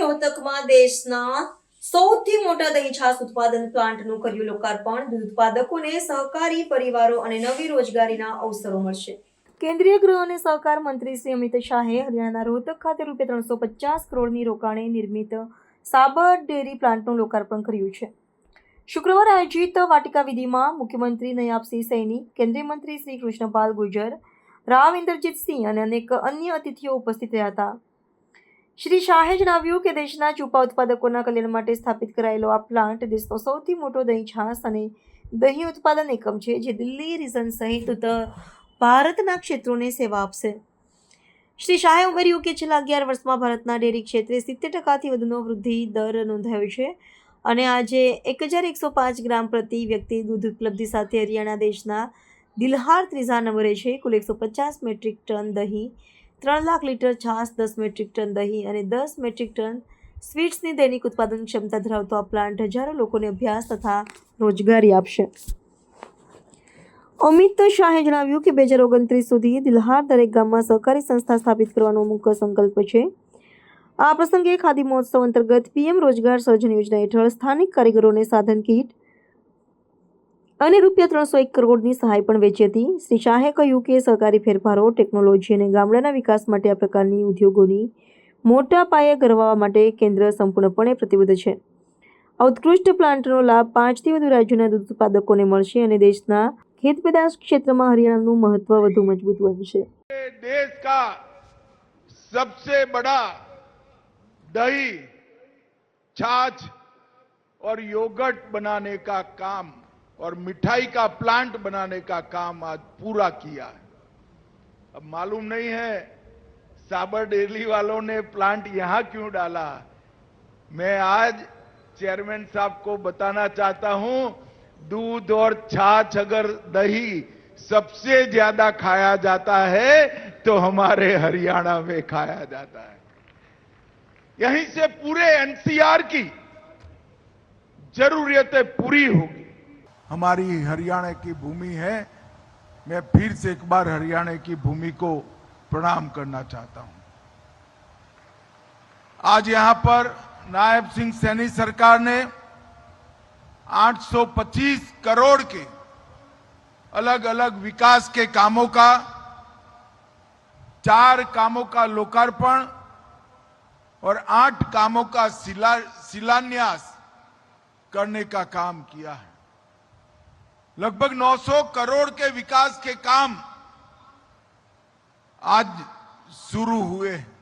રોહતકમાં દેશના સૌથી મોટા દહીં છાશ ઉત્પાદન પ્લાન્ટનું કર્યું લોકાર્પણ. દૂધ ઉત્પાદકોને સહકારી પરિવારો અને નવી રોજગારીના અવસરો મળશે. કેન્દ્રીય ગૃહ અને સહકાર મંત્રી શ્રી અમિત શાહે હરિયાણાના રોહતક ખાતે રૂપિયા ત્રણસો પચાસ કરોડની રોકાણે નિર્મિત સાબર ડેરી પ્લાન્ટનું લોકાર્પણ કર્યું છે. શુક્રવારે આયોજિત વાટિકા વિધિમાં મુખ્યમંત્રી નયાબસિંહ સૈની, કેન્દ્રીય મંત્રી શ્રી કૃષ્ણપાલ ગુર્જર રાવ ઇન્દ્રજીતસિંહ અને અનેક અન્ય અતિથિઓ ઉપસ્થિત રહ્યા હતા. શ્રી શાહે જણાવ્યું કે દેશના ચૂપા ઉત્પાદકોના કલ્યાણ માટે સ્થાપિત કરાયેલો આ પ્લાન્ટ દેશનો સૌથી મોટો દહીં છાશ અને દહીં ઉત્પાદન એકમ છે, જે દિલ્હી રિઝન સહિત ઉત્તર ભારતના ક્ષેત્રોને સેવા આપશે. શ્રી શાહે ઉમેર્યું કે છેલ્લા અગિયાર વર્ષમાં ભારતના ડેરી ક્ષેત્રે સિત્તેર ટકાથી વધુનો વૃદ્ધિ દર નોંધાયો છે અને આજે એક હજાર એકસો પાંચ ગ્રામ પ્રતિ વ્યક્તિ દૂધ ઉપલબ્ધિ સાથે હરિયાણા દેશના દિલ્હાર ત્રીજા નંબરે છે. કુલ એકસો પચાસ મેટ્રિક ટન દહીં ત્રણ લાખ લીટર છાશ, દસ મેટ્રિક ટન દહીં અને દસ મેટ્રિક ટન સ્વીટ્સની દૈનિક ઉત્પાદન ક્ષમતા ધરાવતો આ પ્લાન્ટ હજારો લોકોને અભ્યાસ તથા રોજગારી આપશે. અમિત શાહે જણાવ્યું કે બે હજાર ઓગણત્રીસ સુધી દિલહાર દરેક ગામમાં સહકારી સંસ્થા સ્થાપિત કરવાનો મુખ્ય સંકલ્પ છે. આ પ્રસંગે ખાદી મહોત્સવ અંતર્ગત પીએમ રોજગાર સર્જન યોજના હેઠળ સ્થાનિક કારીગરોને સાધન કીટ અને રૂપિયા ત્રણસો એક કરોડની સહાય પણ વેચી હતી શ્રી શાહે કહ્યું કે સહકારી ફેરફારો ટેકનોલોજી અને ગામડાના વિકાસ માટે આ પ્રકારની ઉદ્યોગોની મોટા પાયે ગરવાવા માટે કેન્દ્ર સંપૂર્ણપણે પ્રતિબદ્ધ છે આ ઉત્કૃષ્ટ પ્લાન્ટનો લાભ પાંચથી વધુ રાજ્યોના દૂધ ઉત્પાદકોને મળશે અને દેશના ખેત પેદાશ ક્ષેત્રમાં હરિયાણાનું મહત્વ વધુ મજબૂત બનશે देश का सबसे बड़ा दही छाछ और योगर्ट बनाने का काम और मिठाई का प्लांट बनाने का काम आज पूरा किया है। अब मालूम नहीं है, साबर डेयरी वालों ने प्लांट यहाँ क्यों डाला। मैं आज चेयरमैन साहब को बताना चाहता हूँ, दूध और छाछ अगर दही सबसे ज़्यादा खाया जाता है तो हमारे हरियाणा में खाया जाता है। यहीं से पूरे एनसीआर की जरूरियतें पूरी होगी हमारी हरियाणा की भूमि है। मैं फिर से एक बार हरियाणा की भूमि को प्रणाम करना चाहता हूँ। आज यहाँ पर नायब सिंह सैनी सरकार ने 825 करोड़ के अलग अलग विकास के कामों का, चार कामों का लोकार्पण और आठ कामों का शिला, शिलान्यास करने का काम किया है। लगभग 900 करोड़ के विकास के काम आज शुरू हुए हैं